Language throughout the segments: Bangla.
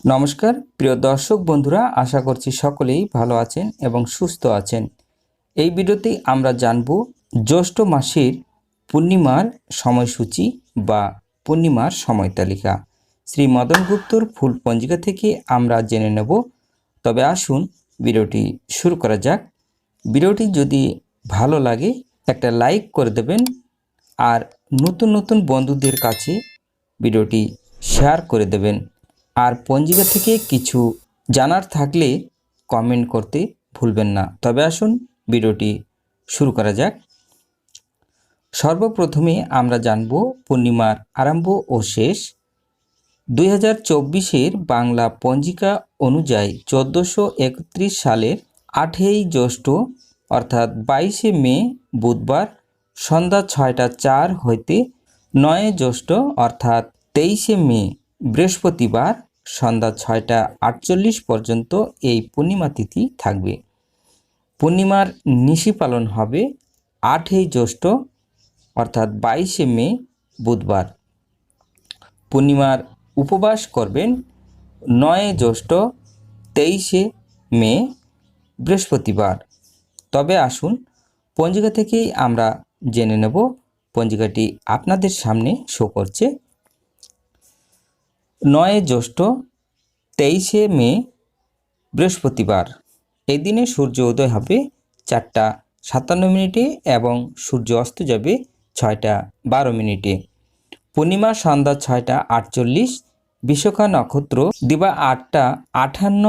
নমস্কার, প্রিয় দর্শক বন্ধুরা, আশা করছি সকলেই ভালো আছেন এবং সুস্থ আছেন। এই ভিডিওতে আমরা জানব জ্যৈষ্ঠ মাসের পূর্ণিমার সময়সূচি বা পূর্ণিমার সময় তালিকা। শ্রী মদন গুপ্তর ফুল পঞ্জিকা থেকে আমরা জেনে নেব। তবে আসুন ভিডিওটি শুরু করা যাক। ভিডিওটি যদি ভালো লাগে, একটা লাইক করে দেবেন আর নতুন নতুন বন্ধুদের কাছে ভিডিওটি শেয়ার করে দেবেন। আর পঞ্জিকা থেকে কিছু জানার থাকলে কমেন্ট করতে ভুলবেন না। তবে আসুন ভিডিওটি শুরু করা যাক। সর্বপ্রথমে আমরা জানব পূর্ণিমার আরম্ভ ও শেষ। দুই হাজার চব্বিশের বাংলা পঞ্জিকা অনুযায়ী চোদ্দোশো একত্রিশ সালের আঠেই জ্যৈষ্ঠ, অর্থাৎ বাইশে মে বুধবার সন্ধ্যা ছয়টা চার হইতে নয় জ্যৈষ্ঠ, অর্থাৎ তেইশে মে বৃহস্পতিবার সন্ধ্যা ছয়টা আটচল্লিশ পর্যন্ত এই পূর্ণিমা তিথি থাকবে। পূর্ণিমার নিশি পালন হবে আটই জ্যৈষ্ঠ, অর্থাৎ বাইশে মে, বুধবার। পূর্ণিমার উপবাস করবেন নয় জ্যৈষ্ঠ, তেইশে মে, বৃহস্পতিবার। তবে আসুন, পঞ্জিকা থেকেই আমরা জেনে নেব। পঞ্জিকাটি আপনাদের সামনে শো করছে নয় জ্যৈষ্ঠ তেইশে মে, বৃহস্পতিবার। এই দিনে সূর্য উদয় হবে চারটা সাতান্ন মিনিটে এবং সূর্য অস্ত যাবে ছয়টা বারো মিনিটে। পূর্ণিমা সন্ধ্যা ছয়টা আটচল্লিশ, বিশাখা নক্ষত্র দিবা আটটা আটান্ন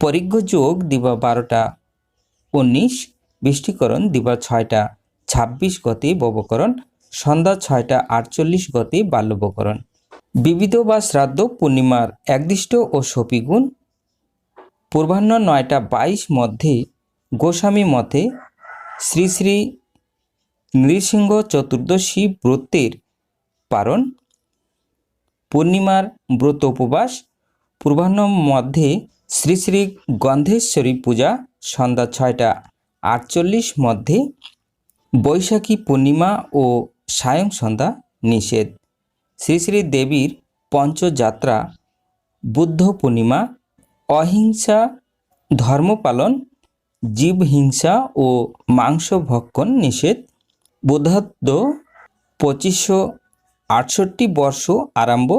পরিজ্ঞ যোগ দিবা বারোটা উনিশ, বৃষ্টিকরণ দিবা ছয়টা ছাব্বিশ গতি ববকরণ, সন্ধ্যা ছয়টা আটচল্লিশ গতি বাল্যবকরণ। বিবিধ বা শ্রাদ্ধ পূর্ণিমার একদিষ্ট ও সপিগুণ। পূর্বাহ্ন নয়টা বাইশ মধ্যে গোস্বামী মতে শ্রী শ্রী নৃসিংহ চতুর্দশী ব্রতের পারণ পূর্ণিমার ব্রত উপবাস। পূর্বাহ্ন মধ্যে শ্রী শ্রী গন্ধেশ্বরী পূজা। সন্ধ্যা ছয়টা আটচল্লিশ মধ্যে বৈশাখী পূর্ণিমা ও সায়ং সন্ধ্যা নিষেধ। শ্রী শ্রী দেবীর পঞ্চযাত্রা, বুদ্ধ পূর্ণিমা, অহিংসা ধর্মপালন জীবহিংসা ও মাংস ভক্ষণ নিষেধ বুধাদ্দ পঁচিশশো আটষট্টি বর্ষ আরম্ভ,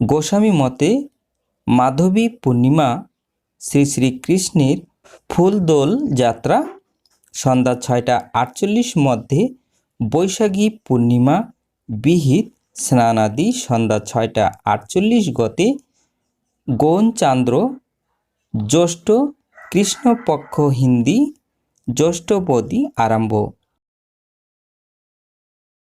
গোস্বামী মতে মাধবী পূর্ণিমা, শ্রী শ্রীকৃষ্ণের ফুলদোল যাত্রা, সন্ধ্যা ছয়টা আটচল্লিশ মধ্যে বৈশাখী পূর্ণিমা বিহিত স্নানাদি সন্ধ্যা ছয়টা আটচল্লিশ গতে গৌনচান্দ্র জ্যৈষ্ঠ কৃষ্ণপক্ষ হিন্দি জ্যৈষ্ঠপদী আরম্ভ।